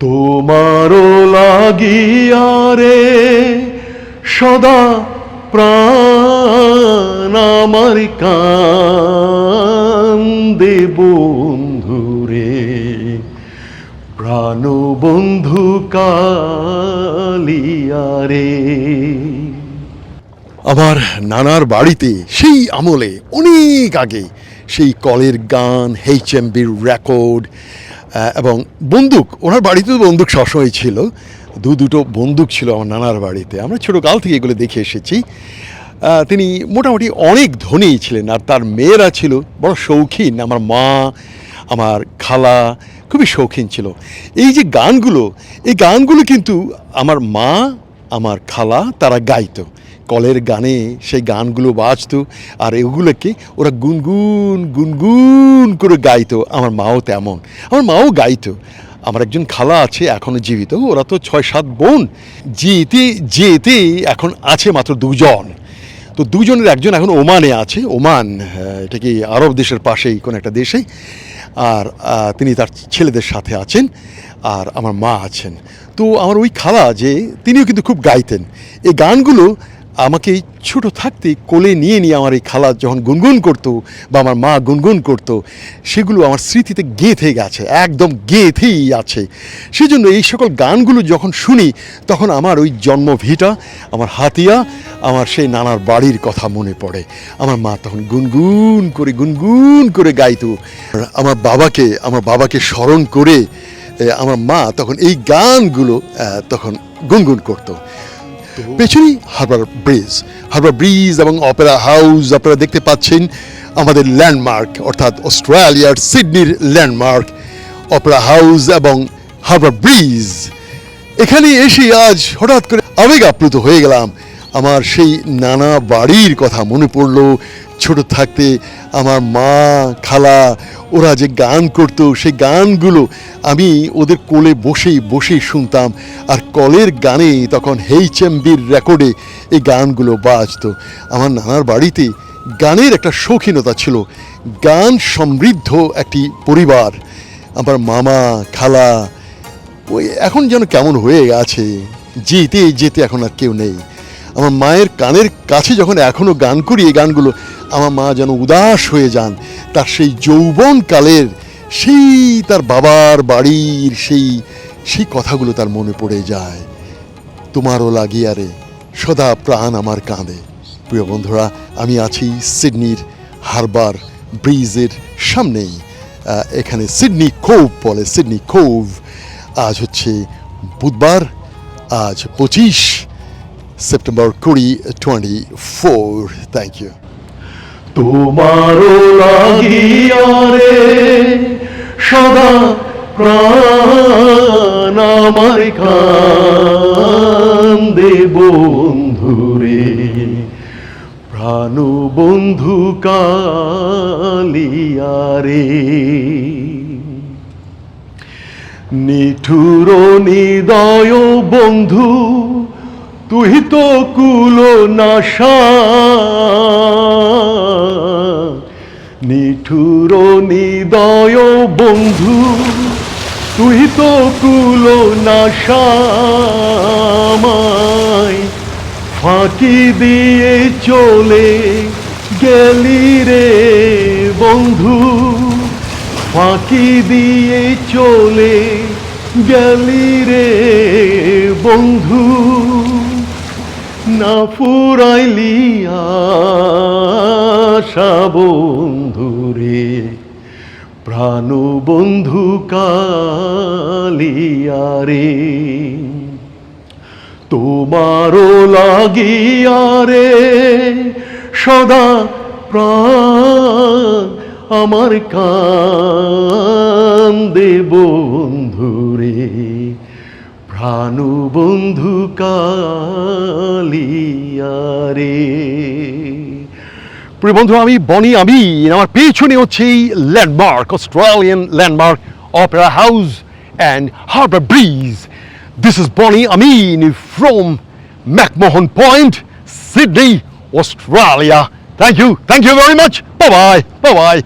তোমারও লাগিয়া রে সদা প্রাণ আমার কান্দে বন্ধু রে। প্রাণ বন্ধু কালিয়া রে। আমার নানার বাড়িতে সেই আমলে অনেক আগে সেই কলের গান এইচএমবির রেকর্ড এবং বন্দুক, ওনার বাড়িতে তো বন্দুক সবসময় ছিল। দু দুটো বন্দুক ছিল আমার নানার বাড়িতে। আমরা ছোটো কাল থেকে এগুলো দেখে এসেছি। তিনি মোটামুটি অনেক ধনী ছিলেন, আর তার মেয়েরা ছিল বড় শৌখিন। আমার মা, আমার খালা খুবই শৌখিন ছিল। এই যে গানগুলো, এই গানগুলো কিন্তু আমার মা, আমার খালা, তারা গাইতো। কলের গানে সেই গানগুলো বাজতো, আর এগুলোকে ওরা গুনগুন গুনগুন করে গাইতো। আমার মাও তেমন। আমার মাও গাইতো। আমার একজন খালা আছে এখনও জীবিত। ওরা তো ছয়, সাত বোন। যেতে যেতে এখন আছে মাত্র দুজন। তো দুজনের একজন এখন ওমানে আছে। ওমান এটা কি আরব দেশের পাশেই, কোনো একটা দেশে আর তিনি তার ছেলেদের সাথে আছেন, আর আমার মা আছেন। তো আমার ওই খালা যে, তিনিও কিন্তু খুব গাইতেন। এই গানগুলো আমাকে ছোট থাকতে কোলে নিয়ে নিয়ে আমার এই খালা যখন গুনগুন করতো বা আমার মা গুনগুন করতো, সেগুলো আমার স্মৃতিতে গেঁথে গেছে, একদম গেঁথেই আছে। সেই জন্য এই সকল গানগুলো যখন শুনি, তখন আমার ওই জন্মভিটা আমার হাতিয়া, আমার সেই নানার বাড়ির কথা মনে পড়ে। আমার মা তখন গুনগুন করে গুনগুন করে গাইতো। আমার বাবাকে আমার বাবাকে স্মরণ করে আমার মা তখন এই গানগুলো তখন গুনগুন করতো। পেছনেই হারবার ব্রিজ। হারবার ব্রিজ এবং অপেরা হাউস আপনারা দেখতে পাচ্ছেন আমাদের ল্যান্ডমার্ক, অর্থাৎ অস্ট্রেলিয়ার সিডনির ল্যান্ডমার্ক, অপেরা হাউস এবং হারবার ব্রিজ। এখানে এসে আজ হঠাৎ করে আবেগ আপ্লুত হয়ে গেলাম। আমার সেই নানা বাড়ির কথা মনে পড়ল ছোট থাকতে আমার মা, খালা, ওরা যে গান করতো, সেই গানগুলো আমি ওদের কোলে বসেই বসেই শুনতাম। আর কলের গানে তখন হেইচএমবির রেকর্ডে এই গানগুলো বাজতো। আমার নানার বাড়িতে গানের একটা শৌখিনতা ছিল। গান সমৃদ্ধ একটি পরিবার। আমার মামা, খালা, ওই এখন যেন কেমন হয়ে গেছে যেতে যেতে এখন আর কেউ নেই। আমার মায়ের কানের কাছে যখন এখনও গান করি এই গানগুলো, আমার মা যেন উদাস হয়ে যান। তার সেই যৌবনকালের সেই তার বাবার বাড়ির সেই সেই কথাগুলো তার মনে পড়ে যায়। তোমারও লাগিয়া রে, সদা প্রাণ আমার কাঁদে প্রিয় বন্ধুরা, আমি আছি সিডনির হারবার ব্রিজের সামনেই। এখানে সিডনি কোভ বলে, সিডনি কোভ আজ হচ্ছে বুধবার, আজ পঁচিশ সেপ্টেম্বর কুড়ি টোয়েন্টি ফোর থ্যাংক ইউ তোমারও লাগিয়া রে, সদা প্রাণ আমার কান্দে বন্ধু রে। প্রাণ বন্ধু কালিয়া রে। নিঠুর নিদয় বন্ধু তুই তো কুল নাশা। নিঠুর নিদয় বন্ধু, তুই তো কুল নাশামায় ফাঁকি দিয়ে চলে গেলি রে বন্ধু, ফাঁকি দিয়ে চলে গেলি রে বন্ধু। না ফুরাইলি আশা বন্ধু রে, প্রাণ বন্ধু কালিয়া রে। তোমারও লাগিয়া রে, সদা প্রাণ আমার কান্দে বন্ধু রে। প্রাণ বন্ধু কালিয়া রে। প্রিয় বন্ধু, আমি বনি আমি আমার পেছনে হচ্ছে এই landmark Australian landmark Opera House and Harbour Bridge this is Boni Amin from McMahon point Sydney Australia thank you thank you very much bye bye bye